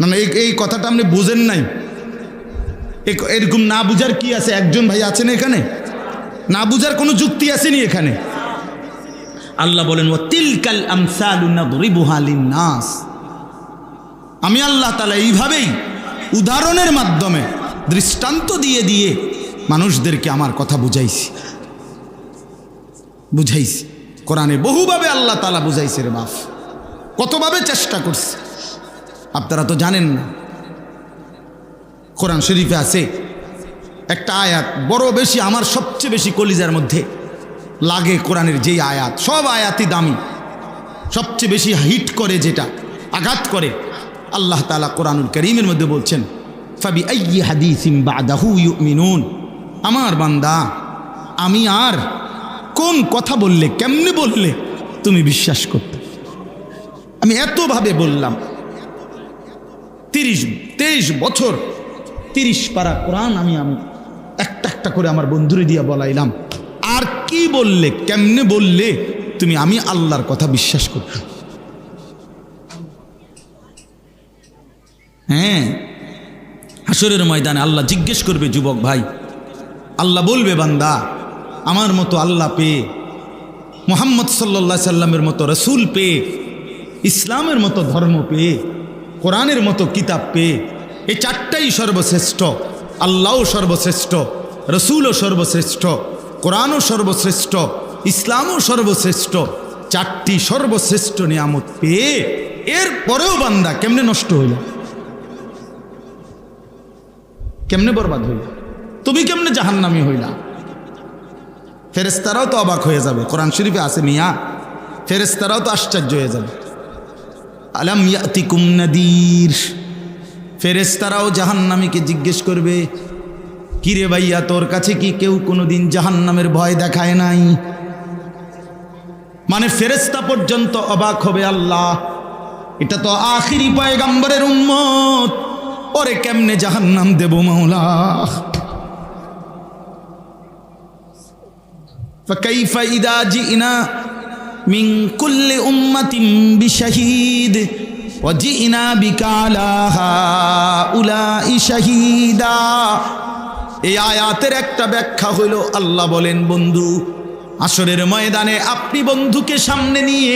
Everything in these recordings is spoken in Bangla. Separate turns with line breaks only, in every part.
না না এই এই কথাটা আপনি বুঝেন নাই। এরকম না বুঝার কি আছে? একজন ভাই আছেন এখানে? না বুঝার কোনো যুক্তি আসেনি এখানে? আল্লাহ বলেন ও তিলকাল নাস আমি আল্লাহ তালা এইভাবেই উদাহরণের মাধ্যমে দৃষ্টান্ত দিয়ে দিয়ে মানুষদেরকে আমার কথা বুঝাইছি। বুঝাইছি। কোরআনে বহুভাবে আল্লাহ তালা বুঝাইছে রে বাপ। কতভাবে চেষ্টা করছে। আপনারা তো জানেন না কোরআন শরীফে আছে একটা আয়াত, বড় বেশি, আমার সবচেয়ে বেশি কলিজার মধ্যে লাগে কোরআনের যেই আয়াত। সব আয়াতই দামি, সবচেয়ে বেশি হিট করে যেটা, আঘাত করে। আল্লাহ তালা কোরআনুল করিমের মধ্যে বলছেন ফাবি আইয়ি হাদিসিম ইউমিনুন। আমার বান্দা, আমি আর কোন কথা বললে, কেমনে বললে তুমি বিশ্বাস করতে? আমি এতভাবে বললাম তিরিশ, তেইশ বছর, তিরিশ পারা কোরআন আমি আমি একটা একটা করে আমার বন্ধুরে দিয়া বলাইলাম। আর কি বললে, কেমনে বললে, তুমি আমি আল্লাহর কথা বিশ্বাস করতে হ্যাঁ হাসরের ময়দানে আল্লাহ জিজ্ঞেস করবে, যুবক ভাই, আল্লাহ বলবে, বান্দা, আমার মতো আল্লাহ পেয়ে, মোহাম্মদ সাল্লা সাল্লামের মতো রসুল পেয়ে, ইসলামের মতো ধর্ম পেয়ে কোরআনের মতো কিতাব পেয়ে এই চারটাই সর্বশ্রেষ্ঠ, আল্লাহও সর্বশ্রেষ্ঠ, রসুলও সর্বশ্রেষ্ঠ, কোরআনও সর্বশ্রেষ্ঠ, ইসলামও সর্বশ্রেষ্ঠ, চারটি সর্বশ্রেষ্ঠ নিয়ামত পেয়ে এর পরেও বান্দা কেমনে নষ্ট হইল? কেমনে বরবাদ হইল? তুমি কেমনে জাহান্নামি হইলা? ফেরেস্তারাও তো অবাক হয়ে যাবে, কোরআন শরীফে আছে মিয়া। ফেরেস্তারাও তো আশ্চর্য হয়ে যাবে। আলাম ইয়াতিকুম নাদির ফেরেস্তারাও জাহান্নামীকে জিজ্ঞেস করবে কিরে ভাইয়া তোর কাছে কি কেউ কোনোদিন জাহান্নামের ভয় দেখায় নাই মানে ফেরেস্তা পর্যন্ত অবাক হবে আল্লাহ এটা তো আখিরি পয়গাম্বরের উম্মত ওরে কেমনে জাহান্নাম দেব মাওলা فكيف إذا جئنا মিং কুল্লি উম্মাতিম বিশাহিদ, ওয়াজিনা বিকালা উলাই শাহিদা। এই আয়াতের একটা ব্যাখ্যা হইল, আল্লাহ বলেন, বন্ধু, আসরের ময়দানে আপনি বন্ধুকে সামনে নিয়ে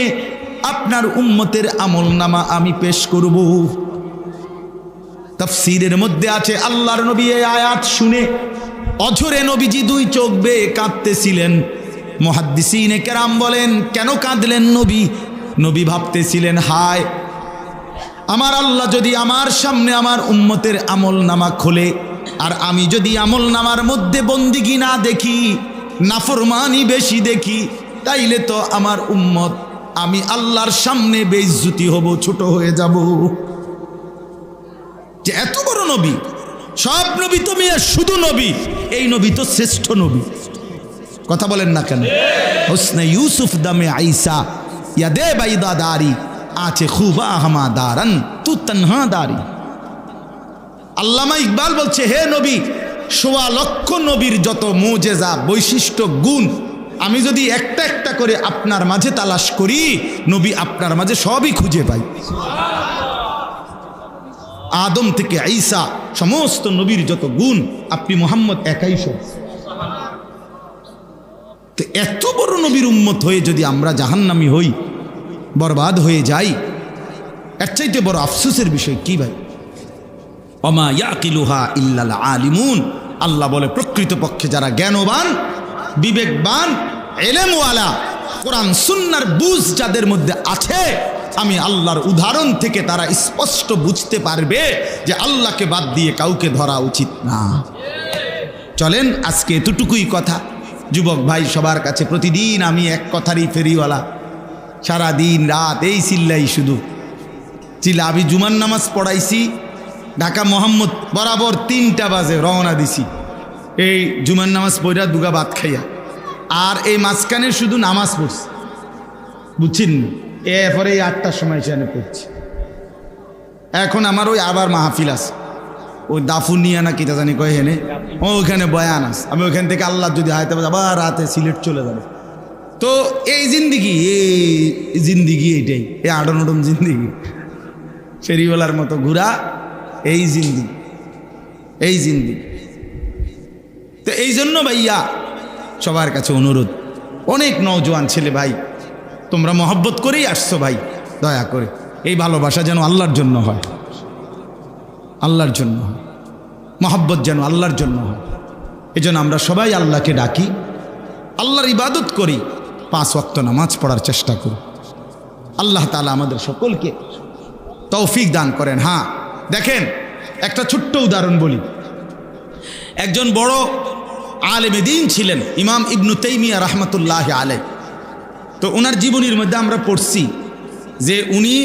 আপনার উম্মতের আমল নামা আমি পেশ করব। তফসিরের মধ্যে আছে, আল্লাহর নবী এই আয়াত শুনে অঝরে নবীজি দুই চোখ বেয়ে কাঁদতেছিলেন। মহাদ্দিসিনে কেরাম বলেন, কেন কাঁদলেন নবী? নবী ভাবতেছিলেন, হায়, আমার আল্লাহ যদি আমার সামনে আমার উম্মতের আমল নামা খোলে, আর আমি যদি আমল নামার মধ্যে বন্দিগি না দেখি, নাফরমানি বেশি দেখি, তাইলে তো আমার উম্মত, আমি আল্লাহর সামনে বেইজ্জুতি হব, ছোট হয়ে যাব। যে এত বড় নবী, সব নবী তো মেয়ে শুধু নবী, এই নবী তো শ্রেষ্ঠ নবী। কথা বলেন না কেন? হোসনে ইউসুফ দামে আইসা ইয়া দে বাইদা দারি আছে খুবা হামা দারান, তু তনহা দারি। আল্লামা ইকবাল বলছে, হে নবী, সোয়া লক্ষ নবীর যত মোজেজা, বৈশিষ্ট্য, গুণ, আমি যদি একটা একটা করে আপনার মাঝে তালাশ করি, নবী আপনার মাঝে সবই খুঁজে পাই আদম থেকে আইসা সমস্ত নবীর যত গুণ, আপনি মোহাম্মদ একাই সব। তো এত বড় নবীর উম্মত হয়ে যদি আমরা জাহান্নামি হই, বরবাদ হয়ে যাই, এর চাইতে বড় আফসোসের বিষয় কি ভাই? অমা ইয়াকিলুহা ইল্লাল আলিমুন। আল্লাহ বলে, প্রকৃতপক্ষে যারা জ্ঞানবান, বিবেকবান, এলেমওয়ালা, কোরআন সুন্নার বুঝ যাদের মধ্যে আছে, আমি আল্লাহর উদাহরণ থেকে তারা স্পষ্ট বুঝতে পারবে যে আল্লাহকে বাদ দিয়ে কাউকে ধরা উচিত না। চলেন, আজকে এতটুকুই কথা। যুবক ভাই সবার কাছে প্রতিদিন আমি এক কথারই ফেরিওয়ালা। সারা দিন রাত এই চিল্লাই শুধু। চিল্লা আমি জুমার নামাজ পড়াইছি, ঢাকা মোহাম্মদ বরাবর তিনটা বাজে রওনা দিছি। এই জুমার নামাজ পড়া দুগা ভাত খাইয়া। আর এই মাঝখানে শুধু নামাজ পড়ছি। বুঝছেন? এরপরে এই আটটার সময় সেখানে পড়ছি। এখন আমার ওই আবার মাহফিল আছে। ওই দাফুনিয়া না কিতা জানি কয় হেনে? ওখানে বয়ান আছে। আমি ওখান থেকে আল্লাহ যদি হাইতে আবার রাতে সিলেট চলে যাবে। তো এই জিন্দিগি এই জিন্দিগি এইটাই এই আডন আডন জিন্দিগি। ফেরিওয়ালার মতো ঘুরা, এই জিন্দি এই জিন্দি তো এই জন্য ভাইয়া, সবার কাছে অনুরোধ, অনেক নওজোয়ান ছেলে ভাই, তোমরা মহব্বত করেই আসছো ভাই, দয়া করে। এই ভালোবাসা যেন আল্লাহর জন্য হয়। আল্লাহর জন্য হয়। মহব্বত যেন আল্লাহর জন্য হয়। এই জন্য আমরা সবাই আল্লাহকে ডাকি, আল্লাহর ইবাদত করি, পাঁচ ওয়াক্ত নামাজ পড়ার চেষ্টা করি। আল্লাহ তালা আমাদের সকলকে তৌফিক দান করেন। হ্যাঁ দেখেন, একটা ছোট্ট উদাহরণ বলি। একজন বড় আলেমে দিন ছিলেন, ইমাম ইবনু তেইমিয়া রহমতুল্লাহ আলে তো ওনার জীবনীর মধ্যে আমরা পড়ছি যে উনি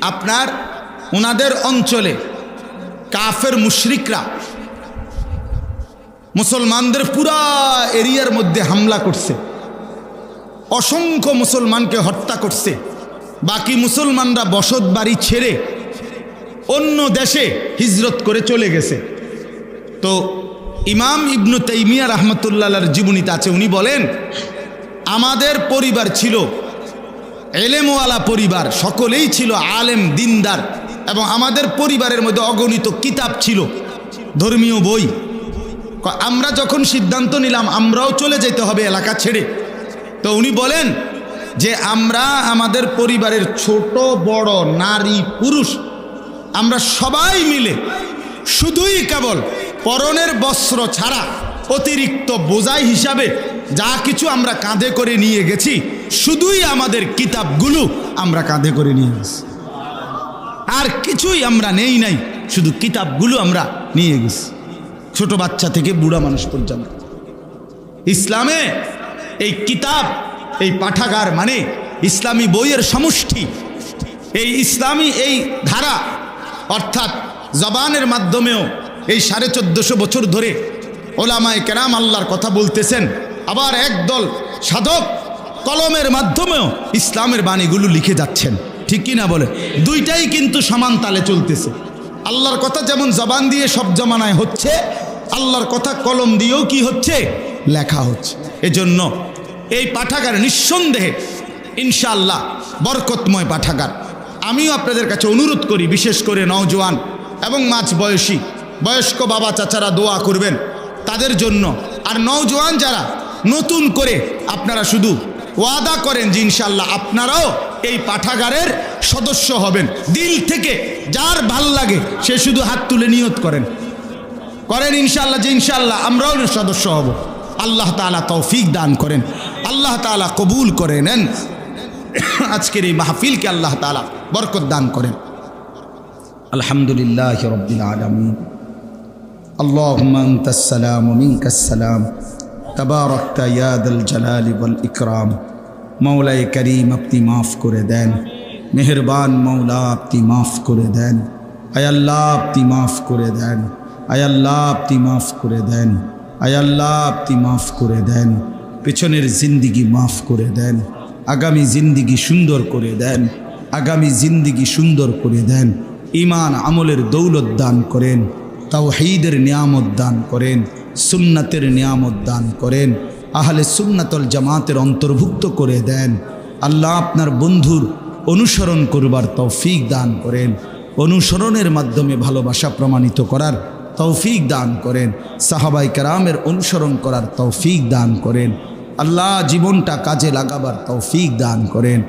আপনার ওনাদের অঞ্চলে কাফের মুশরিকরা মুসলমানদের পুরা এরিয়ার মধ্যে হামলা করছে। অসংখ্য মুসলমানকে হত্যা করছে। বাকি মুসলমানরা বসত বাড়ি ছেড়ে অন্য দেশে হিজরত করে চলে গেছে। তো ইমাম ইবনু তাইমিয়া রহমতুল্লাহর জীবনীতে আছে, উনি বলেন, আমাদের পরিবার ছিল এলেমওয়ালা পরিবার, সকলেই ছিল আলেম, দিনদার এবং আমাদের পরিবারের মধ্যে অগণিত কিতাব ছিল, ধর্মীয় বই। আমরা যখন সিদ্ধান্ত নিলাম, আমরাও চলে যেতে হবে এলাকা ছেড়ে। তো উনি বলেন যে, আমরা আমাদের পরিবারের ছোট, বড়, নারী, পুরুষ, আমরা সবাই মিলে শুধুই কেবল পরনের বস্ত্র ছাড়া অতিরিক্ত বোঝাই হিসাবে যা কিছু আমরা কাঁধে করে নিয়ে গেছি, শুধুই আমাদের কিতাবগুলো আমরা কাঁধে করে নিয়ে গেছি। আর কিছুই আমরা নেই নাই, শুধু কিতাবগুলো আমরা নিয়ে গেছি। ছোট বাচ্চা থেকে বুড়া মানুষ পর্যন্ত। ইসলামে এই কিতাব, এই পাঠাগার মানে ইসলামী বইয়ের সমষ্টি। এই ইসলামী এই ধারা, অর্থাৎ জবানের মাধ্যমেও এই সাড়ে চোদ্দশো বছর ধরে ওলামায় কেরাম আল্লাহর কথা বলতেছেন, আবার একদল সাধক কলমের মাধ্যমেও ইসলামের বাণীগুলো লিখে যাচ্ছেন। ঠিক কি না বলে দুইটাই কিন্তু সমান তালে চলতেছে। আল্লাহর কথা যেমন জবান দিয়ে সব জমানায় হচ্ছে, আল্লাহর কথা কলম দিয়েও কি হচ্ছে? লেখা হচ্ছে। এজন্য এই পাঠাগার নিঃসন্দেহে ইনশাআল্লাহ বরকতময় পাঠাগার। আমিও আপনাদের কাছে অনুরোধ করি, বিশেষ করে নওজোয়ান এবং মাঝ বয়সী, বয়স্ক বাবা চাচারা দোয়া করবেন। তাদের জন্য আর নওজোয়ান যারা নতুন করে আপনারা শুধু ওয়াদা করেন যে ইনশাল্লাহ আপনারাও এই পাঠাগারের সদস্য হবেন। দিল থেকে যার ভাল লাগে সে শুধু হাত তুলে নিয়ত করেন করেন ইনশাল্লাহ যে ইনশাল্লাহ আমরাও এর সদস্য হব আল্লাহ তালা তৌফিক দান করেন আল্লাহ তালা কবুল করে নেন আজকের এই মাহফিলকে আল্লাহ তালা বরকত দান করেন আলহামদুলিল্লাহ রবিল আলমিন اللهم أنت السلام ومنك السلام تباركت يا ذا الجلال والإكرام মৌলাই করিম আপনি মাফ করে দেন মেহরবান মৌলা আপনি মাফ করে দেন। আয়াল্লাহ আপনি মাফ করে দেন। আয়াল্লাহ আপনি মাফ করে দেন। আয়াল্লাহ আপনি মাফ করে দেন। পেছনের জিন্দিগি মাফ করে দেন। আগামী জিন্দিগি সুন্দর করে দেন। আগামী জিন্দিগি সুন্দর করে দেন। ইমান আমলের দৌলত দান করেন। তাও তাওহীদের নিয়ামত দান করেন। সুন্নাতের নিয়ামত দান করেন। আহলে সুন্নাতল জামাতের অন্তর্ভুক্ত করে দেন। আল্লাহ আপনার বন্ধুর অনুসরণ করবার তৌফিক দান করেন। অনুসরণের মাধ্যমে ভালোবাসা প্রমাণিত করার তৌফিক দান করেন। সাহাবাই কারামের অনুসরণ করার তৌফিক দান করেন। আল্লাহ জীবনটা কাজে লাগাবার তৌফিক দান করেন।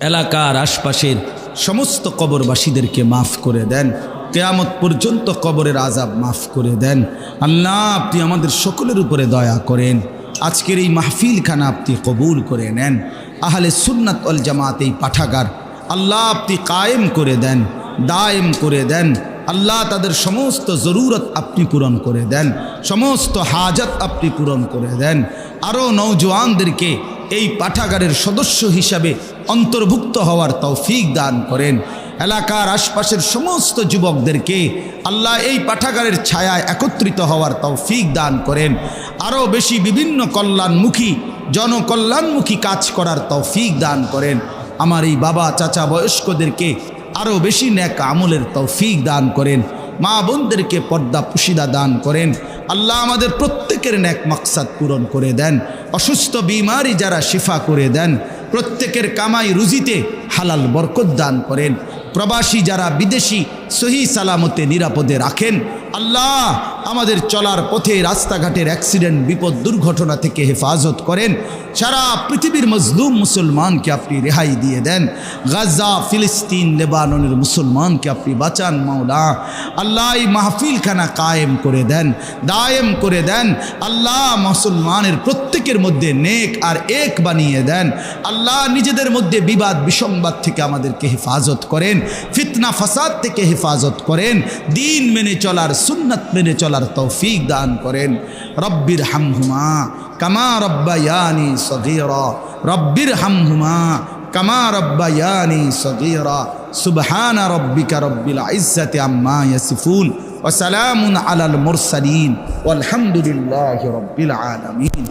এলাকার আশপাশের সমস্ত কবরবাসীদেরকে মাফ করে দেন। কেয়ামত পর্যন্ত কবরের আজাব মাফ করে দেন। আল্লাহ, আপনি আমাদের সকলের উপরে দয়া করেন। আজকের এই মাহফিলখানা আপনি কবুল করে নেন। আহলে সুন্নাত অল জামাত এই পাঠাগার। আল্লাহ আপনি কায়েম করে দেন, দায়েম করে দেন। আল্লাহ তাদের সমস্ত জরুরত আপনি পূরণ করে দেন, সমস্ত হাজত আপনি পূরণ করে দেন। আরও নৌজওয়ানদেরকে এই পাঠাগারের সদস্য হিসাবে অন্তর্ভুক্ত হওয়ার তৌফিক দান করেন। এলাকার আশপাশের সমস্ত যুবকদেরকে আল্লাহ এই পাঠাগারের ছায়ায় একত্রিত হওয়ার তৌফিক দান করেন। আরও বেশি বিভিন্ন কল্যাণমুখী, জনকল্যাণমুখী কাজ করার তৌফিক দান করেন। আমার এই বাবা, চাচা বয়স্কদেরকে আরও বেশি ন্যাক আমলের তৌফিক দান করেন। মা বোনদেরকে পর্দা পুশিদা দান করেন। আল্লাহ আমাদের প্রত্যেকের ন্যাক মাকসাদ পূরণ করে দেন। অসুস্থ, বিমারি যারা শিফা করে দেন। প্রত্যেকের কামাই রুজিতে হালাল বরকত দান করেন। প্রবাসী যারা বিদেশি সহি সালামতে নিরাপদে রাখেন, আল্লাহ আমাদের চলার পথে রাস্তাঘাটের অ্যাক্সিডেন্ট বিপদ, দুর্ঘটনা থেকে হেফাজত করেন। সারা পৃথিবীর মজলুম মুসলমানকে আপনি রেহাই দিয়ে দেন। গাজা, ফিলিস্তিন, লেবাননের মুসলমানকে আপনি বাঁচান, মাওলা। আল্লাহ মাহফিলখানা কায়েম করে দেন, দায়েম করে দেন। আল্লাহ মুসলমানের প্রত্যেকের মধ্যে নেক আর এক বানিয়ে দেন। আল্লাহ নিজেদের মধ্যে বিবাদ, বিসংবাদ থেকে আমাদেরকে হেফাজত করেন। ফিতনা, ফাসাদ থেকে হেফাজত করেন। দিন মেনে চলার, সুন্নাত মেনে চলার তৌফিক দান করেন। রব্বির হামহুমা কামা রব্বায়ানি সগীরা। রব্বির হামহুমা কামা রব্বায়ানি সগীরা। সুবহান রব্বিকা রব্বিল ইজ্জাতি আম্মা ইয়াসিফুন। ওয়া সালামুন আলাল মুরসালিন। ওয়ালহামদুলিল্লাহি রব্বিল আলামিন।